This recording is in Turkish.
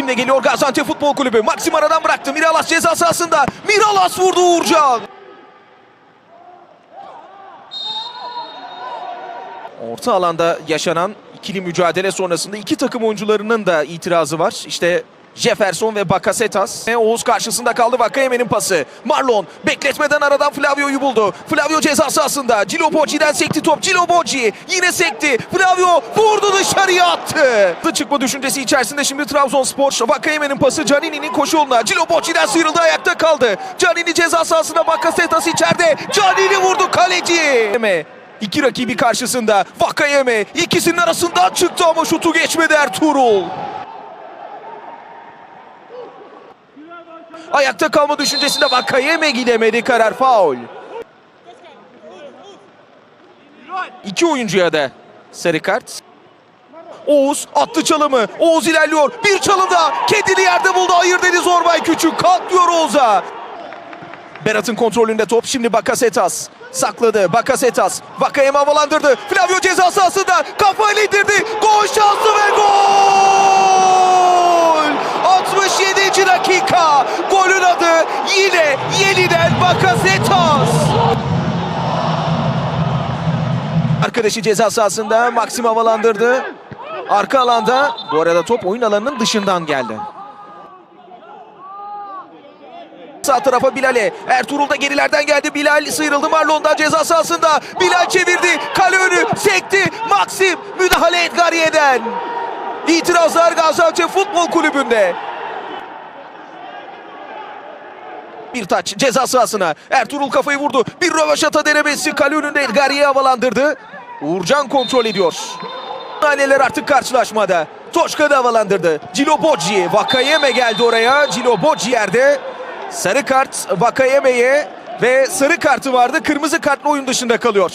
isimle geliyor Gaziantep Futbol Kulübü. Maxim aradan bıraktı. Miralas ceza sahasında. Miralas vurdu Uğurcan. Orta alanda yaşanan ikili mücadele sonrasında iki takım oyuncularının da itirazı var. İşte Jefferson ve Bakasetas. Oğuz karşısında kaldı Vakayeme'nin pası. Marlon bekletmeden aradan Flavio'yu buldu. Flavio ceza sahasında. Cilo Bocci'den sekti top. Cilo Bocci yine sekti. Flavio vurdu dışarıya attı. Çıkma düşüncesi içerisinde şimdi Trabzonspor. Vakayeme'nin pası Canini'nin koşu yoluna. Cilo Bocci'den sıyrıldı ayakta kaldı. Canini ceza sahasında Bakasetas içeride. Canini vurdu kaleci. İki rakibi karşısında Vakayeme ikisinin arasından çıktı ama şutu geçmedi Ertuğrul. Ayakta kalma düşüncesinde Vakayeme gidemedi karar faul. İki oyuncuya da sarı kart. Oğuz attı çalımı. Oğuz ilerliyor. Bir çalım daha. Kendini yerde buldu. Hayır dedi Zorbay Küçük. Katlıyor Oğuz'a. Berat'ın kontrolünde top. Şimdi Bakasetas. Sakladı. Bakasetas. Vakayeme havalandırdı. Flavio ceza sahasında. Kafayla indirdi. Gol şansı ve gol! Yeniden Bakasetas. Arkadaşı ceza sahasında Maxim havalandırdı. Arka alanda bu arada top oyun alanının dışından geldi. Sağ tarafa Bilal'e. Ertuğrul da gerilerden geldi. Bilal sıyrıldı Marlon'dan ceza sahasında. Bilal çevirdi. Kale önü sekti. Maxim müdahale Edgariye'den. İtirazlar Gaziantep Futbol Kulübü'nde. Bir taç ceza sahasına. Ertuğrul kafayı vurdu. Bir rövaşata denemesi kale önünde Edgariye havalandırdı. Uğurcan kontrol ediyor. Saniyeler artık karşılaşmada. Toşka da havalandırdı. Cilo Bocci. Vakayeme geldi oraya. Cilo Bocci yerde. Sarı kart Vakayeme'ye ve sarı kartı vardı. Kırmızı kartla oyun dışında kalıyor.